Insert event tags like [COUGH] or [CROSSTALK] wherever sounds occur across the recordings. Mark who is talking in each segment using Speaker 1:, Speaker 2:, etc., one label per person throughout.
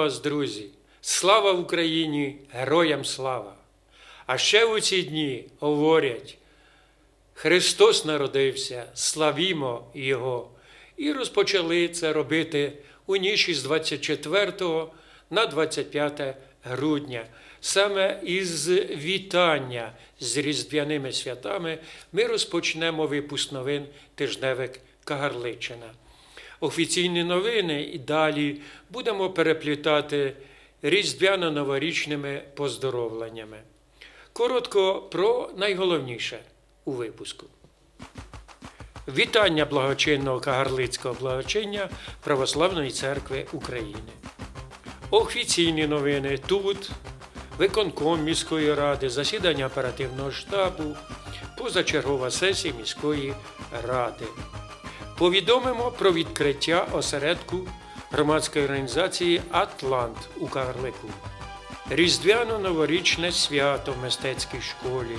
Speaker 1: Вас, друзі! Слава Україні! Героям слава! А ще у ці дні говорять: Христос народився, славімо Його! І розпочали це робити у ніч із 24 на 25 грудня. Саме із вітання з різдвяними святами ми розпочнемо випуск новин тижневик Кагарличина. Офіційні новини і далі будемо переплітати різдвяно-новорічними поздоровленнями. Коротко про найголовніше у випуску. Вітання благочинного Кагарлицького благочиння Православної церкви України. Офіційні новини тут, виконком міської ради, засідання оперативного штабу, позачергова сесія міської ради. Повідомимо про відкриття осередку громадської організації Атлант у Кагарлику. Різдвяно-новорічне свято в мистецькій школі.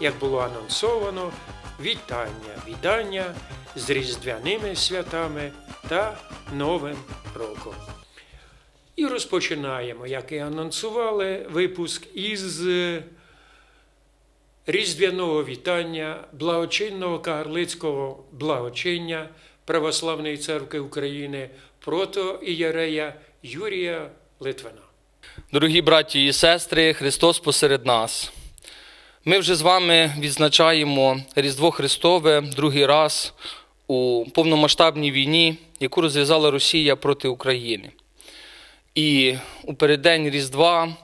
Speaker 1: Як було анонсовано, вітання, вітання з різдвяними святами та Новим роком. І розпочинаємо, як і анонсували, випуск із різдвяного вітання благочинного Кагарлицького благочиння Православної церкви України протоієрея Юрія Литвина.
Speaker 2: Дорогі браті і сестри, Христос посеред нас. Ми вже з вами відзначаємо Різдво Христове другий раз у повномасштабній війні, яку розв'язала Росія проти України. І у переддень Різдва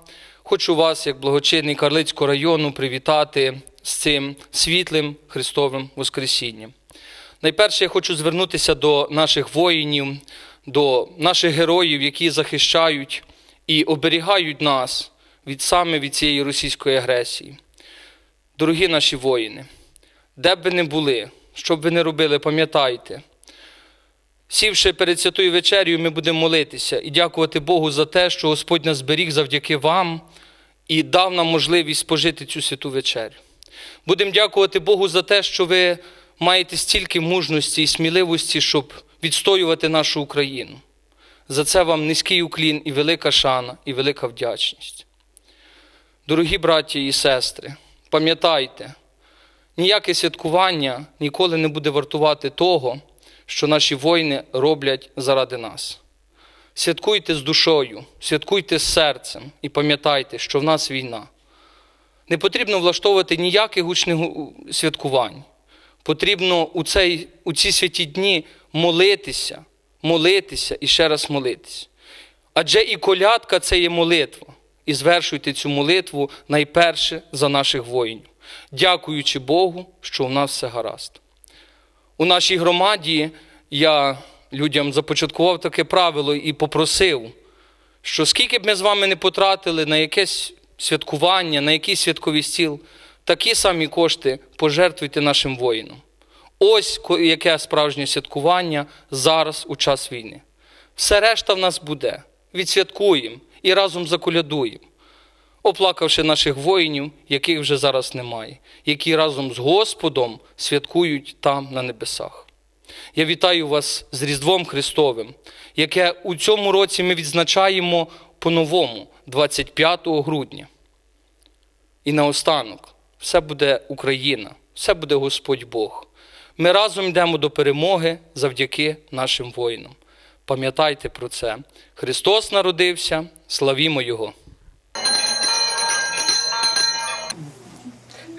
Speaker 2: хочу вас, як благочинний Карлицького району, привітати з цим світлим Христовим Воскресінням. Найперше я хочу звернутися до наших воїнів, до наших героїв, які захищають і оберігають нас від саме від цієї російської агресії. Дорогі наші воїни, де б ви не були, що б ви не робили, пам'ятайте. Сівши перед святою вечерю, ми будемо молитися і дякувати Богу за те, що Господь нас зберіг завдяки вам і дав нам можливість спожити цю святу вечерю. Будемо дякувати Богу за те, що ви маєте стільки мужності і сміливості, щоб відстоювати нашу Україну. За це вам низький уклін і велика шана, і велика вдячність. Дорогі браті і сестри, пам'ятайте, ніяке святкування ніколи не буде вартувати того, що наші воїни роблять заради нас. Святкуйте з душою, святкуйте з серцем і пам'ятайте, що в нас війна. Не потрібно влаштовувати ніяких гучних святкувань. Потрібно у, цей, у ці святі дні молитися, молитися і ще раз молитися. Адже і колядка це є молитва. І звершуйте цю молитву найперше за наших воїнів, дякуючи Богу, що у нас все гаразд. У нашій громаді я людям започаткував таке правило і попросив, що скільки б ми з вами не потратили на якесь святкування, на якийсь святковий стіл, такі самі кошти пожертвуйте нашим воїнам. Ось яке справжнє святкування зараз у час війни. Все решта в нас буде. Відсвяткуємо і разом заколядуємо, оплакавши наших воїнів, яких вже зараз немає, які разом з Господом святкують там на небесах. Я вітаю вас з Різдвом Христовим, яке у цьому році ми відзначаємо по-новому, 25 грудня. І наостанок, все буде Україна, все буде Господь Бог. Ми разом йдемо до перемоги завдяки нашим воїнам. Пам'ятайте про це. Христос народився, славімо Його!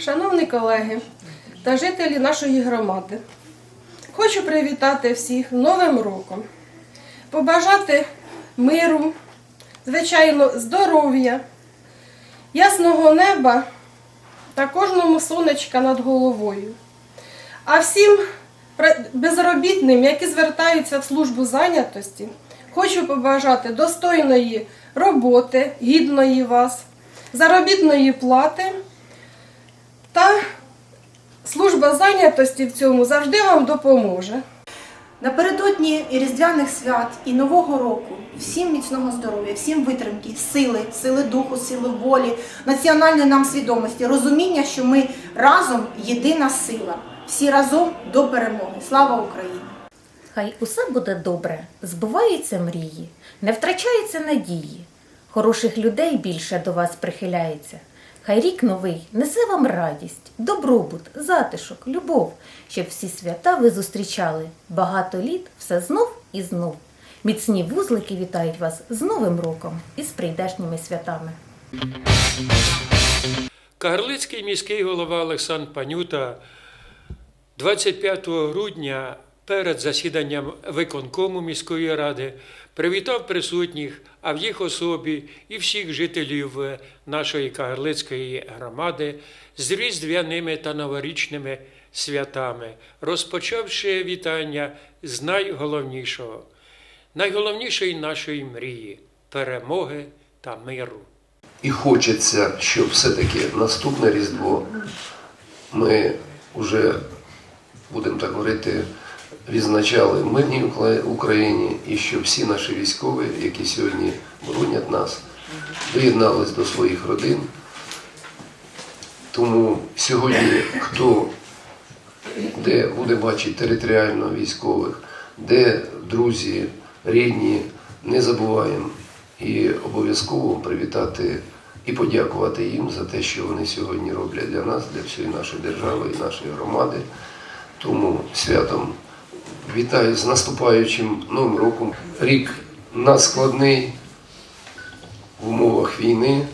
Speaker 3: Шановні колеги та жителі нашої громади, хочу привітати всіх Новим роком, побажати миру, звичайно, здоров'я, ясного неба та кожному сонечка над головою. А всім безробітним, які звертаються в службу зайнятості, хочу побажати достойної роботи, гідної вас, заробітної плати. Та служба зайнятості в цьому завжди вам допоможе.
Speaker 4: Напередодні і різдвяних свят і Нового року всім міцного здоров'я, всім витримки, сили, сили духу, сили волі, національної нам свідомості, розуміння, що ми разом єдина сила, всі разом до перемоги. Слава Україні!
Speaker 5: Хай усе буде добре, збуваються мрії, не втрачаються надії. Хороших людей більше до вас прихиляється. Хай рік новий несе вам радість, добробут, затишок, любов, щоб всі свята ви зустрічали. Багато літ все знов і знов. Міцні вузлики вітають вас з Новим роком і з прийдешніми святами.
Speaker 1: Кагарлицький міський голова Олександр Панюта 25 грудня перед засіданням виконкому міської ради привітав присутніх, а в їх особі і всіх жителів нашої Кагарлицької громади з різдвяними та новорічними святами, розпочавши вітання з найголовнішого, найголовнішої нашої мрії перемоги та миру.
Speaker 6: І хочеться, щоб все-таки наступне Різдво ми вже, будемо так говорити, відзначали мирній Україні і щоб всі наші військові, які сьогодні боронять нас, доєднались до своїх родин. Тому сьогодні хто де буде бачити територіально військових, де друзі, рідні, не забуваємо і обов'язково привітати і подякувати їм за те, що вони сьогодні роблять для нас, для всієї нашої держави і нашої громади. Тому святом вітаю з наступаючим новим роком. Рік надскладний в умовах війни,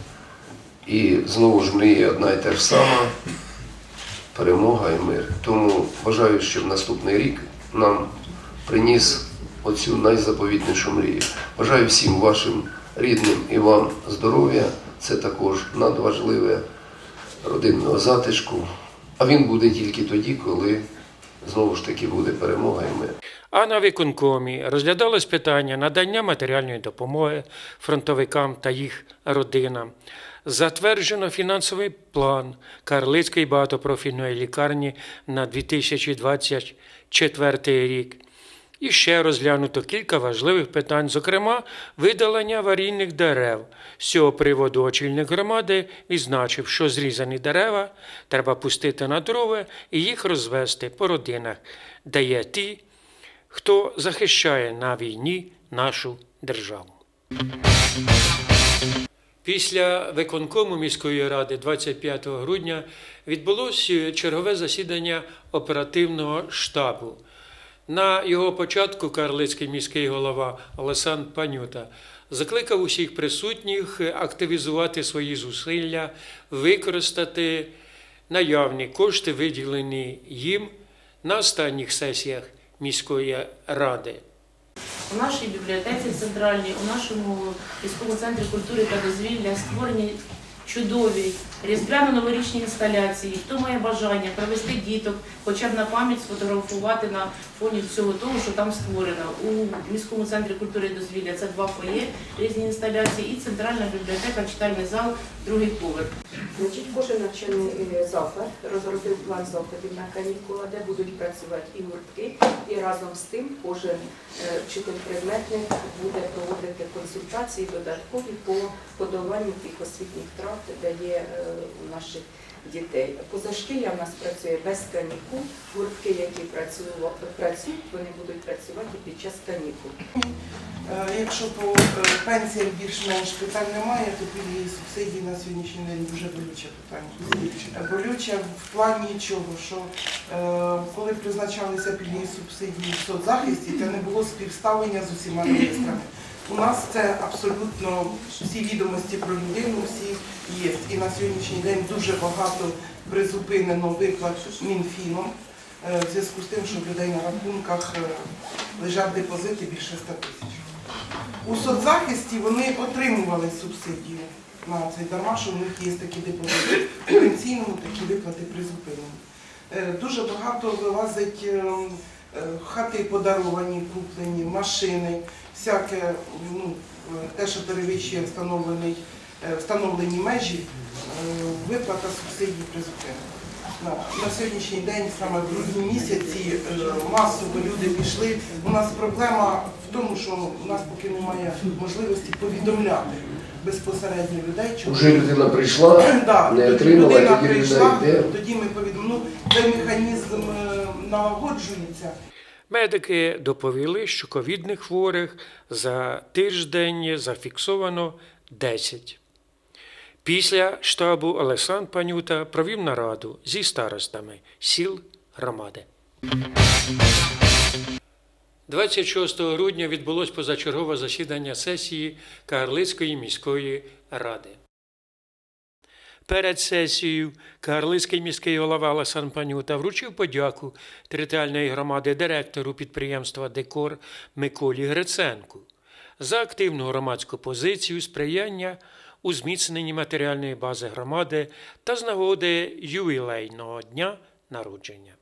Speaker 6: і знову ж мріє одна і та ж сама перемога і мир. Тому бажаю, щоб наступний рік нам приніс оцю найзаповітнішу мрію. Бажаю всім вашим рідним і вам здоров'я. Це також надважливе родинного затишку. А він буде тільки тоді, коли знову ж таки буде перемога і мир.
Speaker 1: А на виконкомі розглядалось питання надання матеріальної допомоги фронтовикам та їх родинам. Затверджено фінансовий план Карлицької багатопрофільної лікарні на 2024 рік. І ще розглянуто кілька важливих питань, зокрема, видалення аварійних дерев. З цього приводу очільник громади відзначив, що зрізані дерева треба пустити на дрова і їх розвести по родинах, де є ті, хто захищає на війні нашу державу. Після виконкому міської ради 25 грудня відбулося чергове засідання оперативного штабу. На його початку карлицький міський голова Олександр Панюта закликав усіх присутніх активізувати свої зусилля, використати наявні кошти, виділені їм на останніх сесіях міської ради.
Speaker 7: У нашій бібліотеці центральній, у нашому військовому центрі культури та дозвілля створені чудові різдвяно-новорічні інсталяції. Хто має бажання провести діток, хоча б на пам'ять сфотографувати на фоні всього того, що там створено. У міському центрі культури і дозвілля це два фоє, різні інсталяції, і центральна бібліотека, читальний зал, другий поверх.
Speaker 8: Значить, кожен навчальний е, заклад розробив план заходів на канікула, де будуть працювати і гуртки, і разом з тим кожен е, вчитель-предметник буде проводити консультації додаткові по подоланню тих освітніх втрат, де є е, у наших дітей. Позашкілля в нас працює без канікул. Гуртки, які працюють, вони будуть працювати під час канікул.
Speaker 9: Е, Якщо по е, пенсіям більш-менш питань немає, то пільги і субсидії на сьогоднішній день дуже болюче питання. Е, Болюче в плані чого, що е, коли призначалися пільги і субсидії в соцзахисті, це не було співставлення з усіма [CLEARS THROAT] реєстрами. У нас це абсолютно всі відомості про людину, всі є. І на сьогоднішній день дуже багато призупинено виплат Мінфіном е, в зв'язку з тим, що в людей на рахунках е, лежать депозити більше 100 тисяч. У соцзахисті вони отримували субсидію на цей дарма, що в них є такі депозити. В пенсійному такі виплати призупинені. Е, Дуже багато вилазить е, е, хати подаровані, куплені, машини, всяке, ну, те, що перевищує встановлений, е, встановлені межі, е, виплата субсидій призупинена. На, на сьогоднішній день, саме в грудні місяці, е, масово люди пішли. У нас проблема в тому, що у нас поки немає можливості повідомляти безпосередньо людей, чому
Speaker 6: Вже людина прийшла, [CLEARS THROAT]
Speaker 9: Да,
Speaker 6: не отримала,
Speaker 9: людина
Speaker 6: тоді
Speaker 9: прийшла,
Speaker 6: йде.
Speaker 9: тоді ми повідомимо. Ну, цей механізм налагоджується.
Speaker 1: Медики доповіли, що ковідних хворих за тиждень зафіксовано 10. Після штабу Олександр Панюта провів нараду зі старостами сіл громади. 26 грудня відбулось позачергове засідання сесії Кагарлицької міської ради. Перед сесією Кагарлицький міський голова Олександр Панюта вручив подяку територіальної громади директору підприємства Декор Миколі Гриценку за активну громадську позицію сприяння у зміцненні матеріальної бази громади та з нагоди ювілейного дня народження.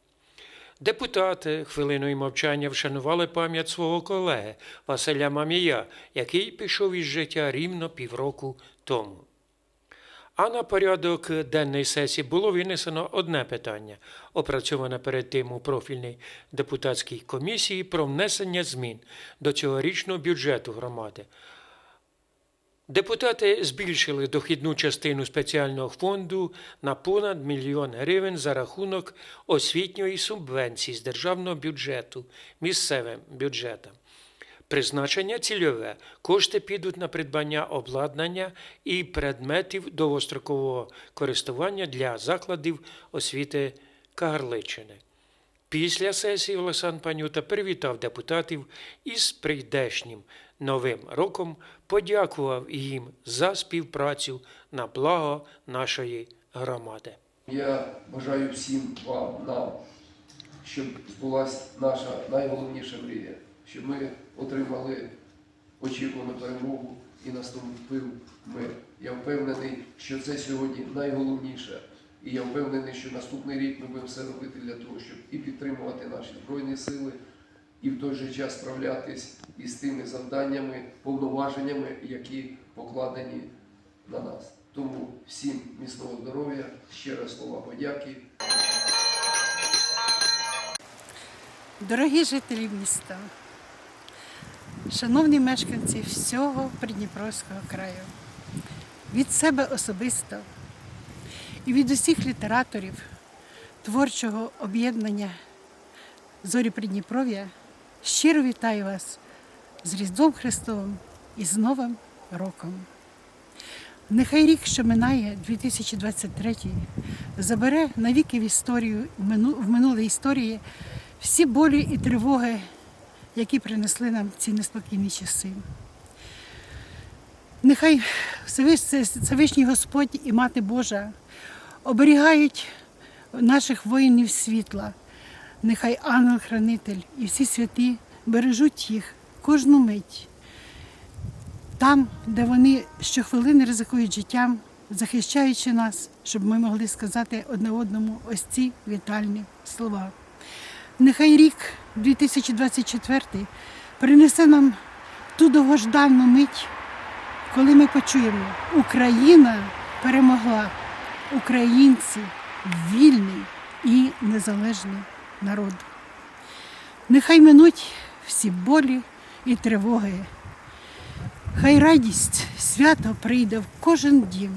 Speaker 1: Депутати хвилиною мовчання вшанували пам'ять свого колеги Василя Мамія, який пішов із життя рівно півроку тому. А на порядок денної сесії було винесено одне питання, опрацьоване перед тим у профільній депутатській комісії про внесення змін до цьогорічного бюджету громади. Депутати збільшили дохідну частину спеціального фонду на понад мільйон гривень за рахунок освітньої субвенції з державного бюджету місцевим бюджетам. Призначення цільове. Кошти підуть на придбання обладнання і предметів довгострокового користування для закладів освіти Кагарличини. Після сесії Олександр Панюта привітав депутатів із прийдешнім новим роком, подякував їм за співпрацю на благо нашої громади.
Speaker 6: Я бажаю всім вам, нам, щоб збулася наша найголовніша мрія, щоб ми отримали очікувану перемогу і наступив мир. Я впевнений, що це сьогодні найголовніше. І я впевнений, що наступний рік ми будемо все робити для того, щоб і підтримувати наші Збройні сили, і в той же час справлятись із тими завданнями, повноваженнями, які покладені на нас. Тому всім міцного здоров'я, ще раз слова подяки.
Speaker 10: Дорогі жителі міста, шановні мешканці всього Придніпровського краю, від себе особисто і від усіх літераторів творчого об'єднання Зорі Придніпров'я щиро вітаю вас з Різдвом Христовим і з Новим роком. Нехай рік, що минає 2023, забере навіки в історію в мину- в минуле історії всі болі і тривоги, які принесли нам ці неспокійні часи. Нехай Всевиш- Всевишній Господь і Мати Божа оберігають наших воїнів світла. Нехай ангел-хранитель і всі святі бережуть їх кожну мить. Там, де вони щохвилини ризикують життям, захищаючи нас, щоб ми могли сказати одне одному ось ці вітальні слова. Нехай рік 2024 принесе нам ту довгождану мить, коли ми почуємо, Україна перемогла, українці вільний і незалежний народ. Нехай минуть всі болі і тривоги. Хай радість, свято прийде в кожен дім.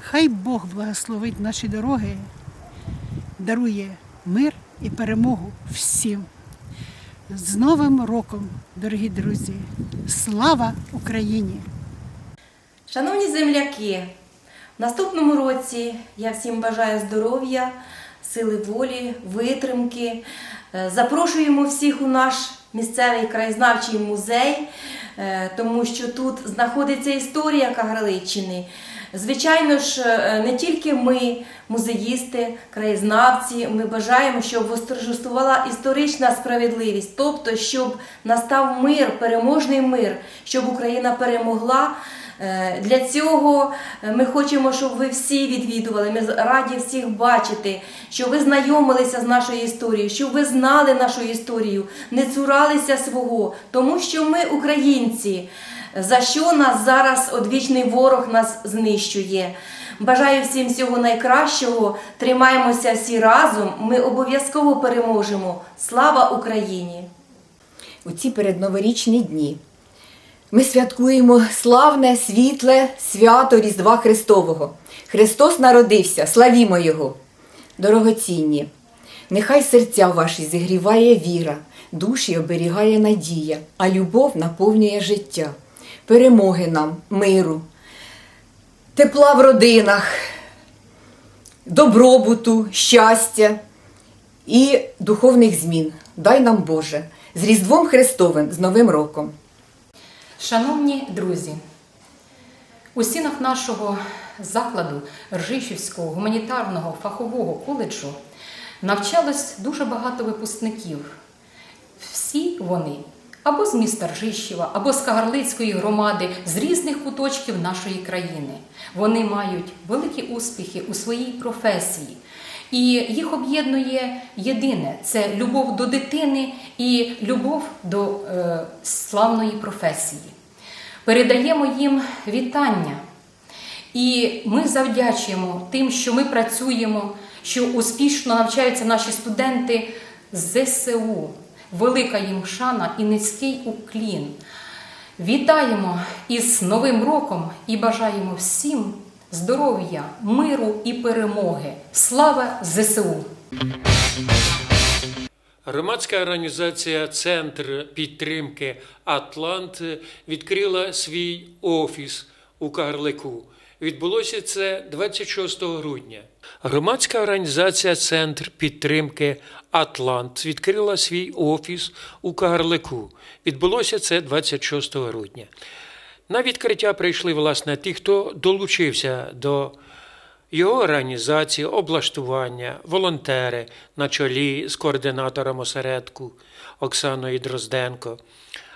Speaker 10: Хай Бог благословить наші дороги, дарує мир і перемогу всім. З Новим роком, дорогі друзі! Слава Україні!
Speaker 11: Шановні земляки, в наступному році я всім бажаю здоров'я, сили волі, витримки. Е, Запрошуємо всіх у наш місцевий краєзнавчий музей, е, тому що тут знаходиться історія Кагарличчини. Звичайно ж, е, не тільки ми, музеїсти, краєзнавці, ми бажаємо, щоб восторжествувала історична справедливість, тобто, щоб настав мир, переможний мир, щоб Україна перемогла. Е, Для цього е, ми хочемо, щоб ви всі відвідували. Ми раді всіх бачити, що ви знайомилися з нашою історією, щоб ви знали нашу історію, не цуралися свого, тому що ми українці. За що нас зараз одвічний ворог нас знищує? Бажаю всім всього найкращого. Тримаємося всі разом. Ми обов'язково переможемо. Слава Україні!
Speaker 12: у ці передноворічні дні. Ми святкуємо славне, світле свято Різдва Христового. Христос народився, славімо Його. Дорогоцінні, нехай серця ваші зігріває віра, Душі оберігає надія, а любов наповнює життя. Перемоги нам, миру, тепла в родинах, добробуту, щастя і духовних змін. Дай нам Боже, з Різдвом Христовим, з Новим роком!
Speaker 13: Шановні друзі, у стінах нашого закладу Ржищівського гуманітарного фахового коледжу навчалось дуже багато випускників. Всі вони або з міста Ржищева, або з Кагарлицької громади, з різних куточків нашої країни. Вони мають великі успіхи у своїй професії. І їх об'єднує єдине це любов до дитини і любов до е, славної професії. Передаємо їм вітання. І ми завдячуємо тим, що ми працюємо, що успішно навчаються наші студенти з ЗСУ. Велика їм шана і низький уклін. Вітаємо із Новим роком і бажаємо всім здоров'я, миру і перемоги. Слава ЗСУ!
Speaker 1: Громадська організація Центр підтримки Атлант відкрила свій офіс у Карлику. Відбулося це 26 грудня. Громадська організація Центр підтримки Атлант відкрила свій офіс у Карлику. Відбулося це 26 грудня. На відкриття прийшли власне ті, хто долучився до його організації, облаштування, волонтери на чолі з координатором осередку Оксаною Дрозденко,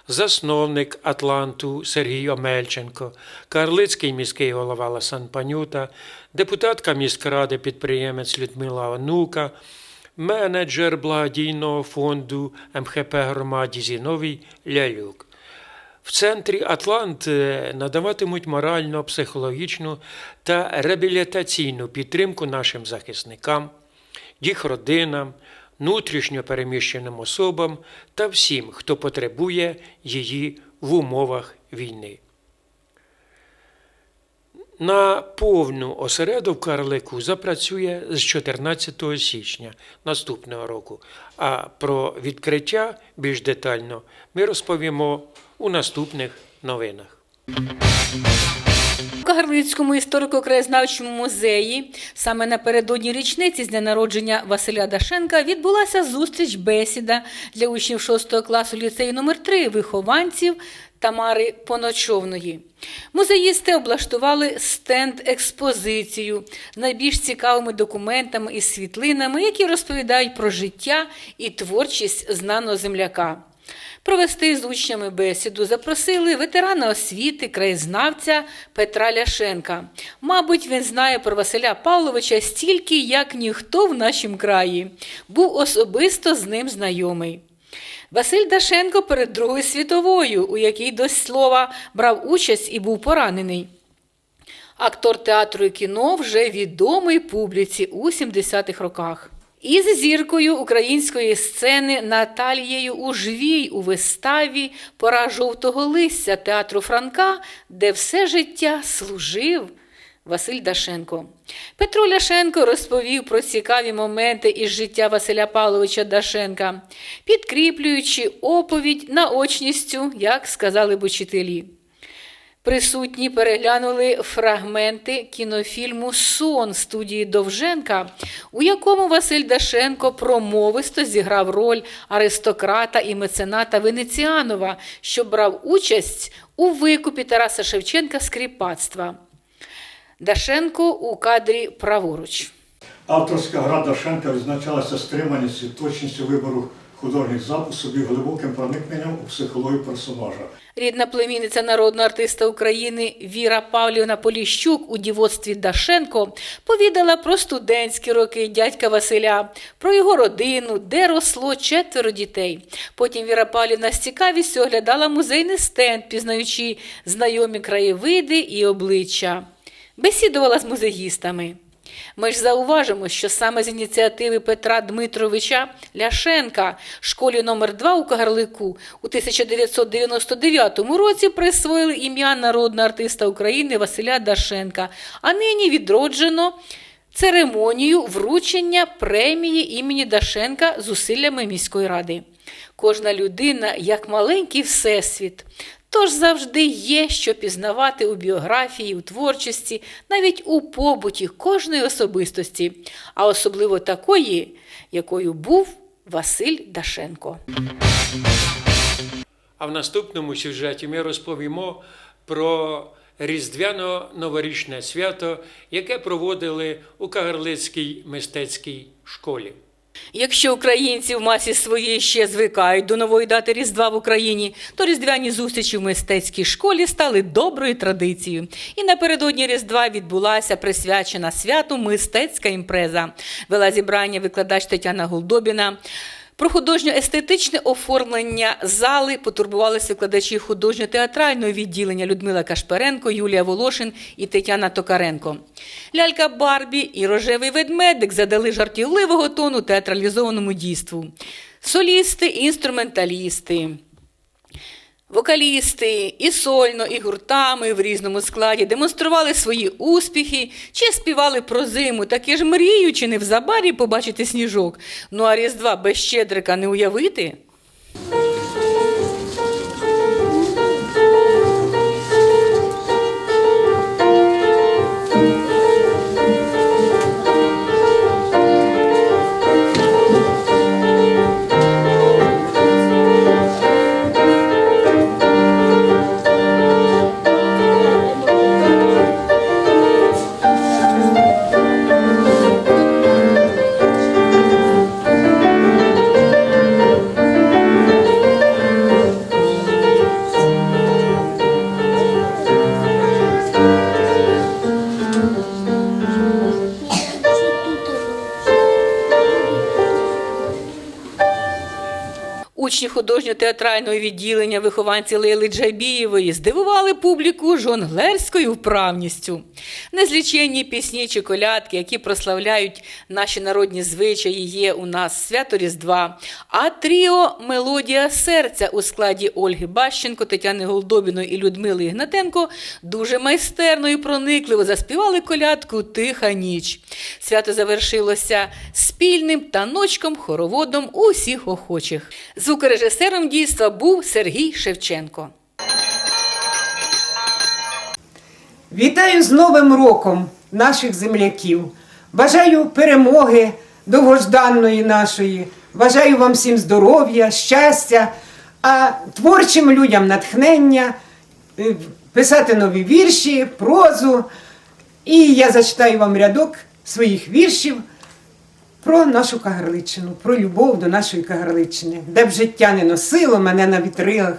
Speaker 1: засновник Атланту Сергій Омельченко, Карлицький міський голова Ласан Панюта, депутатка міськради підприємець Людмила Онука, менеджер благодійного фонду МХП громаді Зіновій Лялюк. В центрі Атлант е, надаватимуть морально, психологічну та реабілітаційну підтримку нашим захисникам, їх родинам, внутрішньо переміщеним особам та всім, хто потребує її в умовах війни. На повну осередок в Карлику запрацює з 14 січня наступного року. А про відкриття більш детально ми розповімо у наступних новинах.
Speaker 14: У історико-краєзнавчому музеї саме напередодні річниці з дня народження Василя Дашенка відбулася зустріч бесіда для учнів 6 класу ліцею номер 3 вихованців Тамари Поночовної. Музеїсти облаштували стенд-експозицію з найбільш цікавими документами і світлинами, які розповідають про життя і творчість знаного земляка. Провести з учнями бесіду запросили ветерана освіти, краєзнавця Петра Ляшенка. Мабуть, він знає про Василя Павловича стільки, як ніхто в нашому краї. Був особисто з ним знайомий. Василь Дашенко перед Другою світовою, у якій до слова брав участь і був поранений. Актор театру і кіно вже відомий публіці у 70-х роках. Із зіркою української сцени Наталією Ужвій у виставі Пора жовтого листя театру Франка, де все життя служив Василь Дашенко. Петро Ляшенко розповів про цікаві моменти із життя Василя Павловича Дашенка, підкріплюючи оповідь наочністю, як сказали б учителі. Присутні переглянули фрагменти кінофільму Сон студії Довженка, у якому Василь Дашенко промовисто зіграв роль аристократа і мецената Венеціанова, що брав участь у викупі Тараса Шевченка з кріпацтва. Дашенко у кадрі праворуч.
Speaker 15: Авторська гра Дашенка відзначалася стриманістю, точністю вибору художніх записів і глибоким проникненням у психологію персонажа.
Speaker 14: Рідна племінниця народного артиста України Віра Павлівна Поліщук у дівоцтві Дашенко повідала про студентські роки дядька Василя, про його родину, де росло четверо дітей. Потім Віра Павлівна з цікавістю оглядала музейний стенд, пізнаючи знайомі краєвиди і обличчя. Бесідувала з музеїстами. Ми ж зауважимо, що саме з ініціативи Петра Дмитровича Ляшенка школі номер 2 у Кагарлику у 1999 році присвоїли ім'я народного артиста України Василя Дашенка, а нині відроджено церемонію вручення премії імені Дашенка зусиллями міської ради. Кожна людина як маленький всесвіт. Тож завжди є що пізнавати у біографії, у творчості, навіть у побуті кожної особистості, а особливо такої, якою був Василь Дашенко.
Speaker 1: А в наступному сюжеті ми розповімо про Різдвяно-новорічне свято, яке проводили у Кагарлицькій мистецькій школі.
Speaker 14: Якщо українці в масі своїй ще звикають до нової дати Різдва в Україні, то різдвяні зустрічі в мистецькій школі стали доброю традицією. І напередодні Різдва відбулася присвячена святу мистецька імпреза. Вела зібрання викладач Тетяна Голдобіна. Про художньо-естетичне оформлення зали потурбувалися викладачі художньо-театрального відділення Людмила Кашперенко, Юлія Волошин і Тетяна Токаренко. Лялька Барбі і рожевий ведмедик задали жартівливого тону театралізованому дійству. Солісти, інструменталісти. Вокалісти і сольно, і гуртами в різному складі демонстрували свої успіхи чи співали про зиму, таки ж мріючи не в забарі побачити сніжок. Ну а Різдва без щедрика не уявити. Учні художньо-театрального відділення вихованці Лейли Джайбієвої здивували публіку жонглерською вправністю. Незліченні пісні чи колядки, які прославляють наші народні звичаї, є у нас свято Різдва. А тріо Мелодія серця у складі Ольги Бащенко, Тетяни Голдобіної і Людмили Ігнатенко дуже майстерно і проникливо заспівали колядку Тиха ніч. Свято завершилося спільним таночком, хороводом усіх охочих. Звукорежисером дійства був Сергій Шевченко.
Speaker 16: Вітаю з Новим роком наших земляків. Бажаю перемоги довгожданної нашої. Бажаю вам всім здоров'я, щастя, а творчим людям натхнення, е, писати нові вірші, прозу. І я зачитаю вам рядок своїх віршів про нашу Кагарличину, про любов до нашої Кагарличини, де б життя не носило мене на вітрилах,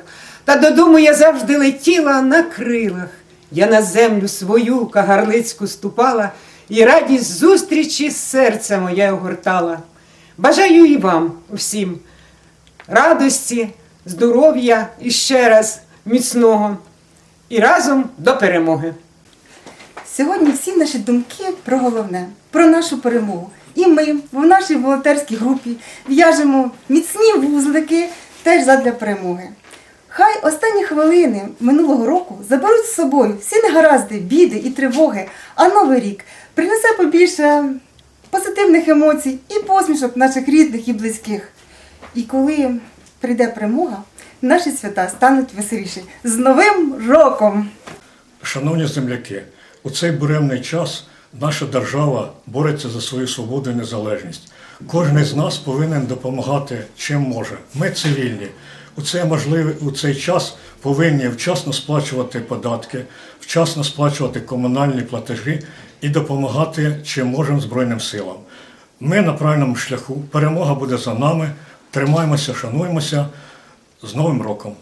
Speaker 16: та додому я завжди летіла на крилах. Я на землю свою кагарлицьку ступала, і радість зустрічі серця моє огортала. Бажаю і вам всім радості, здоров'я і ще раз міцного, і разом до перемоги.
Speaker 17: Сьогодні всі наші думки про головне, про нашу перемогу. І ми в нашій волонтерській групі в'яжемо міцні вузлики теж задля перемоги. Хай останні хвилини минулого року заберуть з собою всі негаразди, біди і тривоги, а новий рік принесе побільше позитивних емоцій і посмішок наших рідних і близьких. І коли прийде перемога, наші свята стануть веселіші. З Новим роком!
Speaker 15: Шановні земляки, у цей буремний час наша держава бореться за свою свободу і незалежність. Кожен з нас повинен допомагати чим може. Ми цивільні. У цей можливий у цей час повинні вчасно сплачувати податки, вчасно сплачувати комунальні платежі і допомагати чим можемо Збройним силам. Ми на правильному шляху. Перемога буде за нами. Тримаємося, шануємося. З Новим роком!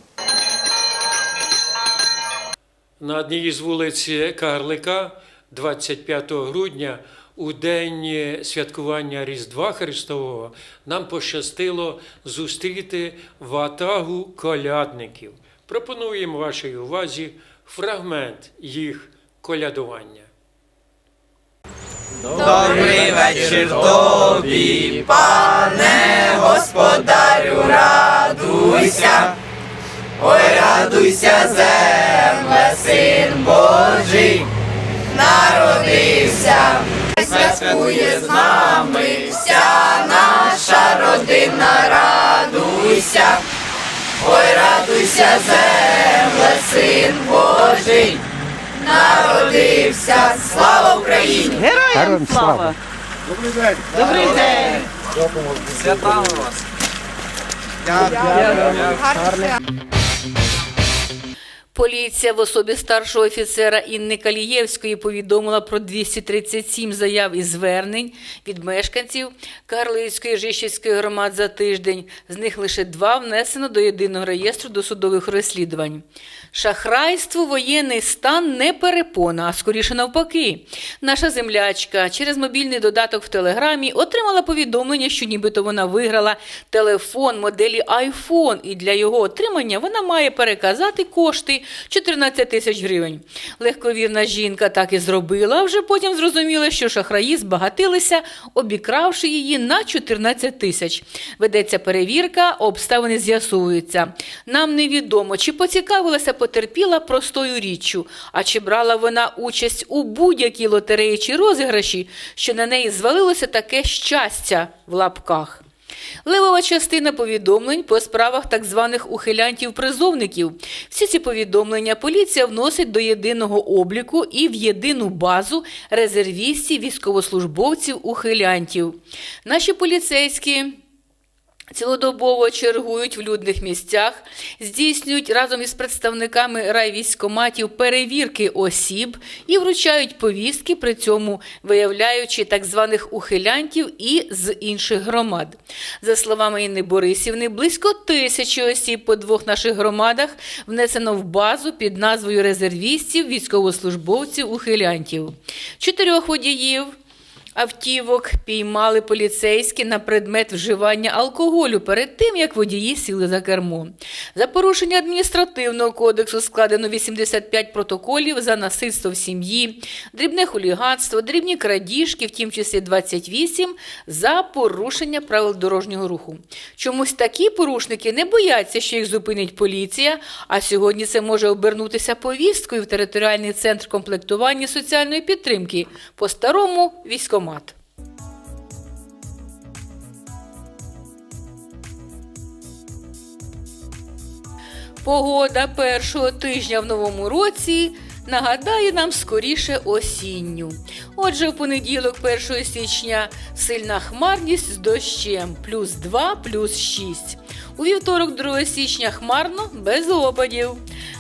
Speaker 1: На одній із вулиць Карлика 25 грудня у день святкування Різдва Христового нам пощастило зустріти ватагу колядників. Пропонуємо вашій увазі фрагмент їх колядування.
Speaker 18: Добрий вечір тобі, пане господарю, радуйся, ой, радуйся, земле, син Божий, народився. святкує з нами вся наша родина, радуйся, ой, радуйся, земле, син Божий, народився, слава Україні!
Speaker 19: Героям слава!
Speaker 18: Добрий день!
Speaker 19: Добрий день!
Speaker 18: Святами вас!
Speaker 14: Поліція в особі старшого офіцера Інни Калієвської повідомила про 237 заяв і звернень від мешканців Карлицької Жищівської громад за тиждень. З них лише два внесено до єдиного реєстру досудових розслідувань. Шахрайство, воєнний стан не перепона, а скоріше навпаки. Наша землячка через мобільний додаток в Телеграмі отримала повідомлення, що нібито вона виграла телефон моделі iPhone, і для його отримання вона має переказати кошти 14 тисяч гривень. Легковірна жінка так і зробила, вже потім зрозуміла, що шахраї збагатилися, обікравши її на 14 тисяч. Ведеться перевірка, обставини з'ясовуються. Нам невідомо, чи поцікавилася потерпіла простою річчю, а чи брала вона участь у будь-якій лотереї чи розіграші, що на неї звалилося таке щастя в лапках. Левова частина повідомлень по справах так званих ухилянтів-призовників. Всі ці повідомлення поліція вносить до єдиного обліку і в єдину базу резервістів, військовослужбовців, ухилянтів. Наші поліцейські. Цілодобово чергують в людних місцях, здійснюють разом із представниками райвійськоматів перевірки осіб і вручають повістки, при цьому виявляючи так званих ухилянтів і з інших громад. За словами Інни Борисівни, близько тисячі осіб по двох наших громадах внесено в базу під назвою резервістів, військовослужбовців, ухилянтів. Чотирьох водіїв. Автівок піймали поліцейські на предмет вживання алкоголю перед тим, як водії сіли за кермо. За порушення адміністративного кодексу складено 85 протоколів за насильство в сім'ї, дрібне хуліганство, дрібні крадіжки, в тім числі 28 за порушення правил дорожнього руху. Чомусь такі порушники не бояться, що їх зупинить поліція, а сьогодні це може обернутися повісткою в територіальний центр комплектування соціальної підтримки, по-старому військомат. Погода першого тижня в новому році нагадає нам скоріше осінню. Отже, в понеділок, 1 січня, сильна хмарність з дощем плюс 2, плюс 6. У вівторок, 2 січня, хмарно без опадів.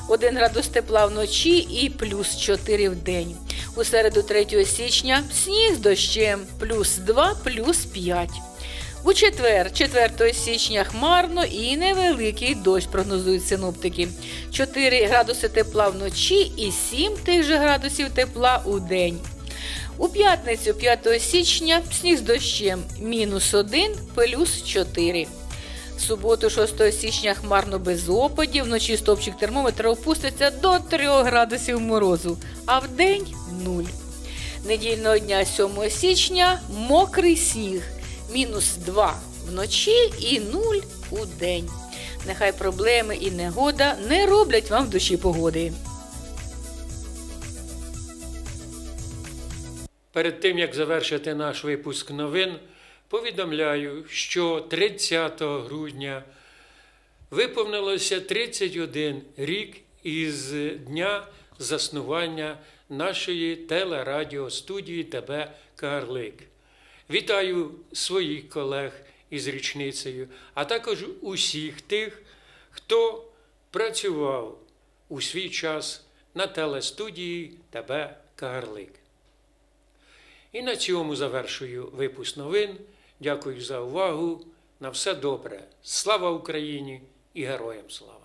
Speaker 14: 1 градус тепла вночі і плюс 4 в день. У середу 3 січня сніг з дощем плюс 2, плюс 5. У четвер, 4 січня, хмарно і невеликий дощ прогнозують синоптики. 4 градуси тепла вночі і 7 тих же градусів тепла у день. У п'ятницю, 5 січня, сніг з дощем мінус 1, плюс 4. В суботу, 6 січня, хмарно без опадів, вночі стопчик термометра опуститься до 3 градусів морозу, а в день 0. Недільного дня 7 січня мокрий сніг мінус 2 вночі і 0 у день. Нехай проблеми і негода не роблять вам в душі погоди.
Speaker 1: Перед тим як завершити наш випуск новин, повідомляю, що 30 грудня виповнилося 31 рік із дня заснування нашої телерадіостудії ТБ Карлик. Вітаю своїх колег із річницею, а також усіх тих, хто працював у свій час на телестудії ТБ Карлик. І на цьому завершую випуск новин. Дякую за увагу. На все добре. Слава Україні і героям слава!